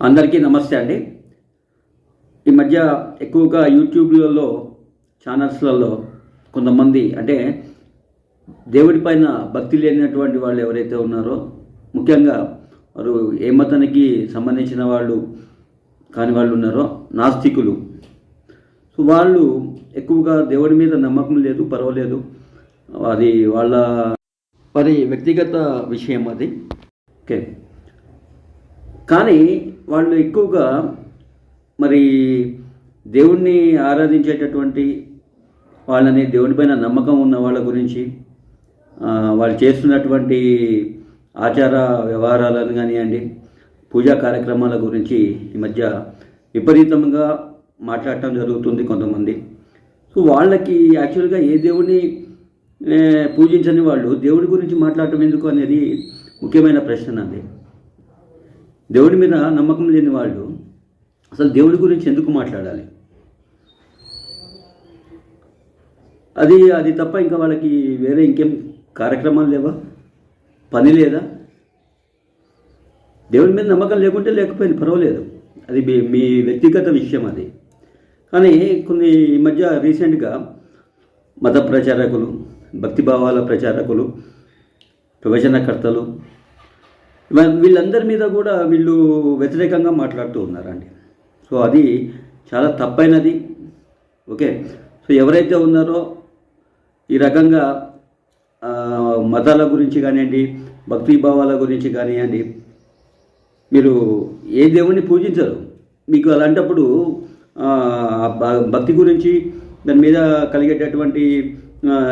అందరికీ నమస్తే అండి. ఈ మధ్య ఎక్కువగా యూట్యూబ్లలో ఛానల్స్లలో కొంతమంది అంటే దేవుడి పైన భక్తి లేనటువంటి వాళ్ళు ఎవరైతే ఉన్నారో ముఖ్యంగా వారు ఏ మతానికి సంబంధించిన వాళ్ళు కాని వాళ్ళు ఉన్నారో నాస్తికులు. సో వాళ్ళు ఎక్కువగా దేవుడి మీద నమ్మకం లేదు పర్వాలేదు. వారి వాళ్ళ వారి వ్యక్తిగత విషయం అది. ఓకే. కానీ వాళ్ళు ఎక్కువగా మరి దేవుణ్ణి ఆరాధించేటటువంటి వాళ్ళని దేవునిపైన నమ్మకం ఉన్న వాళ్ళ గురించి వాళ్ళు చేస్తున్నటువంటి ఆచార వ్యవహారాలను కానివ్వండి పూజా కార్యక్రమాల గురించి ఈ మధ్య విపరీతంగా మాట్లాడటం జరుగుతుంది కొంతమంది. సో వాళ్ళకి యాక్చువల్గా ఏ దేవుని పూజించని వాళ్ళు దేవుడి గురించి మాట్లాడటం ఎందుకు అనేది ముఖ్యమైన ప్రశ్న అండి. దేవుడి మీద నమ్మకం లేని వాళ్ళు అసలు దేవుడి గురించి ఎందుకు మాట్లాడాలి? అది అది తప్ప ఇంకా వాళ్ళకి వేరే ఇంకేం కార్యక్రమాలు లేవా? పని లేదా? దేవుడి మీద నమ్మకం లేకుంటే లేకపోయింది పర్వాలేదు. అది మీ మీ వ్యక్తిగత విషయం అది. కానీ కొన్ని ఈ మధ్య రీసెంట్గా మత ప్రచారకులు భక్తిభావాల ప్రచారకులు ప్రవచనకర్తలు వీళ్ళందరి మీద కూడా వీళ్ళు వ్యతిరేకంగా మాట్లాడుతూ ఉన్నారండి. సో అది చాలా తప్పైనది. ఓకే? సో ఎవరైతే ఉన్నారో ఈ రకంగా మతాల గురించి కానివ్వండి భక్తిభావాల గురించి కానివ్వండి మీరు ఏ దేవుణ్ణి పూజించరు? మీకు అలాంటప్పుడు భ- భక్తి గురించి దాని మీద కలిగేటటువంటి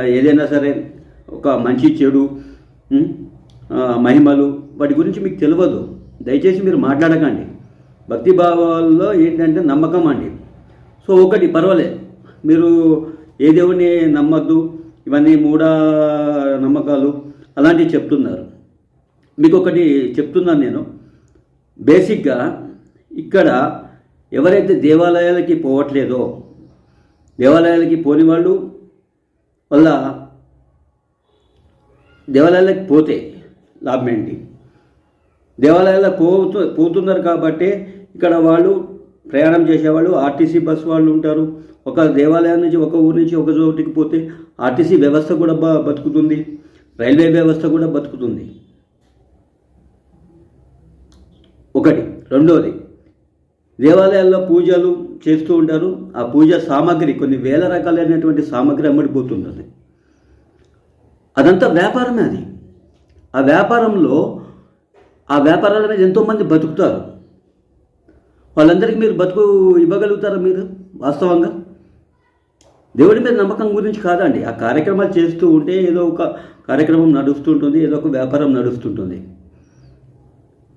ఏదైనా సరే ఒక మంచి చెడు మహిమలు వాటి గురించి మీకు తెలియదు దయచేసి మీరు మాట్లాడకండి. భక్తి భావాల్లో ఏంటంటే నమ్మకం అండి. సో ఒకటి పర్వాలేదు మీరు ఏ దేవుని నమ్మద్దు ఇవన్నీ మూఢ నమ్మకాలు అలాంటివి చెప్తున్నారు. మీకు ఒకటి చెప్తున్నాను నేను. బేసిక్గా ఇక్కడ ఎవరైతే దేవాలయాలకి పోవట్లేదో దేవాలయాలకి పోని వాళ్ళు వల్ల దేవాలయాలకు పోతే లాభం ఏంటి? దేవాలయాల్లో పోతు పోతున్నారు కాబట్టి ఇక్కడ వాళ్ళు ప్రయాణం చేసేవాళ్ళు ఆర్టీసీ బస్ వాళ్ళు ఉంటారు. ఒక దేవాలయం నుంచి ఒక ఊరు నుంచి ఒక చోటికి పోతే ఆర్టీసీ వ్యవస్థ కూడా బ బతుకుతుంది. రైల్వే వ్యవస్థ కూడా బతుకుతుంది. ఒకటి. రెండోది. దేవాలయాల్లో పూజలు చేస్తూ ఉంటారు. ఆ పూజ సామాగ్రి కొన్ని వేల రకాలైనటువంటి సామాగ్రి అమ్మడిపోతుంటుంది అదంతా వ్యాపారమే అది. ఆ వ్యాపారంలో ఆ వ్యాపారాల మీద ఎంతోమంది బతుకుతారు. వాళ్ళందరికీ మీరు బతుకు ఇవ్వగలుగుతారా మీరు వాస్తవంగా? దేవుడి మీద నమ్మకం గురించి కాదండి. ఆ కార్యక్రమాలు చేస్తూ ఉంటే ఏదో ఒక కార్యక్రమం నడుస్తుంటుంది ఏదో ఒక వ్యాపారం నడుస్తుంటుంది.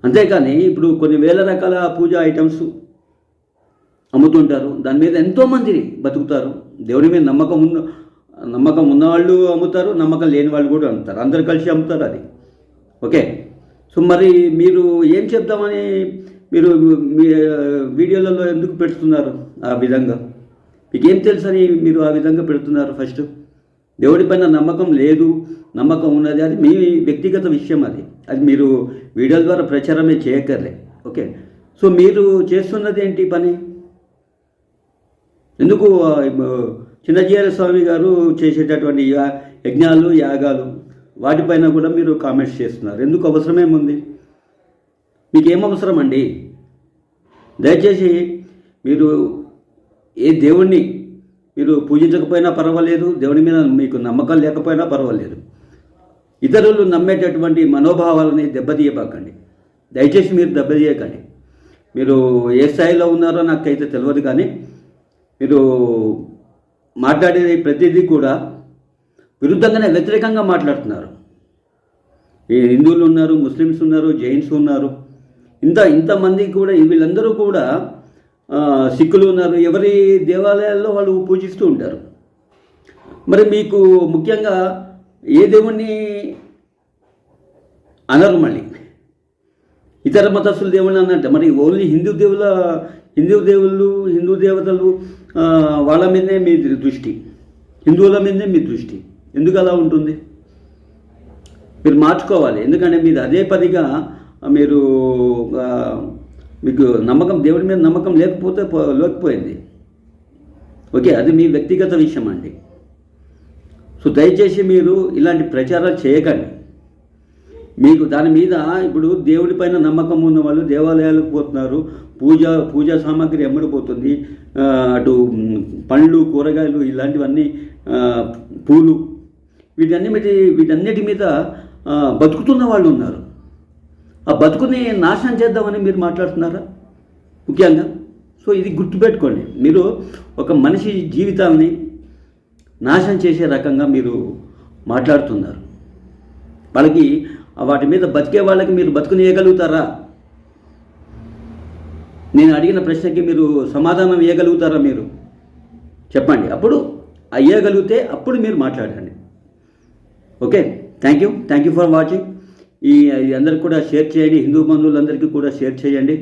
అంతేకాని ఇప్పుడు కొన్ని వేల రకాల పూజ ఐటమ్స్ అమ్ముతుంటారు. దాని మీద ఎంతోమంది బతుకుతారు. దేవుడి మీద నమ్మకం ఉన్న నమ్మకం ఉన్నవాళ్ళు అమ్ముతారు నమ్మకం లేని వాళ్ళు కూడా అమ్ముతారు. అందరు కలిసి అమ్ముతారు అది. ఓకే? సో మరి మీరు ఏం చెప్దామని మీరు మీ వీడియోలలో ఎందుకు పెడుతున్నారు ఆ విధంగా? మీకు ఏం తెలుసని మీరు ఆ విధంగా పెడుతున్నారు ఫస్ట్? దేవుడి పైన నమ్మకం లేదు నమ్మకం ఉన్నది అది మీ వ్యక్తిగత విషయం అది. అది మీరు వీడియోల ద్వారా ప్రచారమే చేయక్కర్లే. ఓకే? సో మీరు చేస్తున్నది ఏంటి పని? ఎందుకు ఆ, చిన్నజీఆర్ స్వామి గారు చేసేటటువంటి యా- యజ్ఞాలు యాగాలు? వాటిపైన కూడా మీరు కామెంట్స్ చేస్తున్నారు. ఎందుకు అవసరమేముంది మీకు ఏం అవసరం అండి? దయచేసి మీరు ఏ దేవుణ్ణి మీరు పూజించకపోయినా పర్వాలేదు దేవుని మీద మీకు నమ్మకం లేకపోయినా పర్వాలేదు. ఇతరులు నమ్మేటటువంటి మనోభావాలని దెబ్బతీయబాకండి. దయచేసి మీరు దెబ్బతీయకండి. మీరు ఏ స్థాయిలో ఉన్నారో నాకైతే తెలియదు కానీ మీరు మాట్లాడే ప్రతిదీ కూడా విరుద్ధంగానే వ్యతిరేకంగా మాట్లాడుతున్నారు. ఈ హిందువులు ఉన్నారు ముస్లిమ్స్ ఉన్నారు జైన్స్ ఉన్నారు. ఇంత ఇంతమంది కూడా వీళ్ళందరూ కూడా సిక్కులు ఉన్నారు. ఎవరి దేవాలయాల్లో వాళ్ళు పూజిస్తూ ఉంటారు. మరి మీకు ముఖ్యంగా ఏ దేవుణ్ణి అనరు మళ్ళీ? ఇతర మతస్థుల దేవుళ్ళు అన్నట్టు. మరి ఓన్లీ హిందూ దేవుల హిందూ దేవుళ్ళు హిందూ దేవతలు వాళ్ళ మీదే మీ దృష్టి. హిందువుల మీదే మీ దృష్టి. ఎందుకు అలా ఉంటుంది? మీరు మార్చుకోవాలి. ఎందుకంటే మీరు అదే పదిగా మీరు మీకు నమ్మకం దేవుడి మీద నమ్మకం లేకపోతే లేకపోయింది. ఓకే అది మీ వ్యక్తిగత విషయం అండి. సో దయచేసి మీరు ఇలాంటి ప్రచారాలు చేయకండి. మీకు దాని మీద ఇప్పుడు దేవుడి పైన నమ్మకం ఉన్న వాళ్ళు దేవాలయాలకు పోతున్నారు పూజ పూజా సామాగ్రి ఎమ్మడిపోతుంది అటు పండ్లు కూరగాయలు ఇలాంటివన్నీ పూలు వీటన్నిటి వీటన్నిటి మీద బతుకుతున్న వాళ్ళు ఉన్నారు. ఆ బతుకుని నాశనం చేద్దామని మీరు మాట్లాడుతున్నారా? ముఖ్యంగా. సో ఇది గుర్తుపెట్టుకోండి. మీరు ఒక మనిషి జీవితాన్ని నాశనం చేసే రకంగా మీరు మాట్లాడుతున్నారు. వాళ్ళకి వాటి మీద బతికే వాళ్ళకి మీరు బతుకునియగలుగుతారా? నేను అడిగిన ప్రశ్నకి మీరు సమాధానం ఇవ్వగలుగుతారా మీరు? చెప్పండి. అప్పుడు అయ్యగలిగితే అప్పుడు మీరు మాట్లాడండి. Okay thank you thank you for watching ఈ అందరికి కూడా షేర్ చేయండి హిందూ బంధువులందరికీ కూడా షేర్ చేయండి.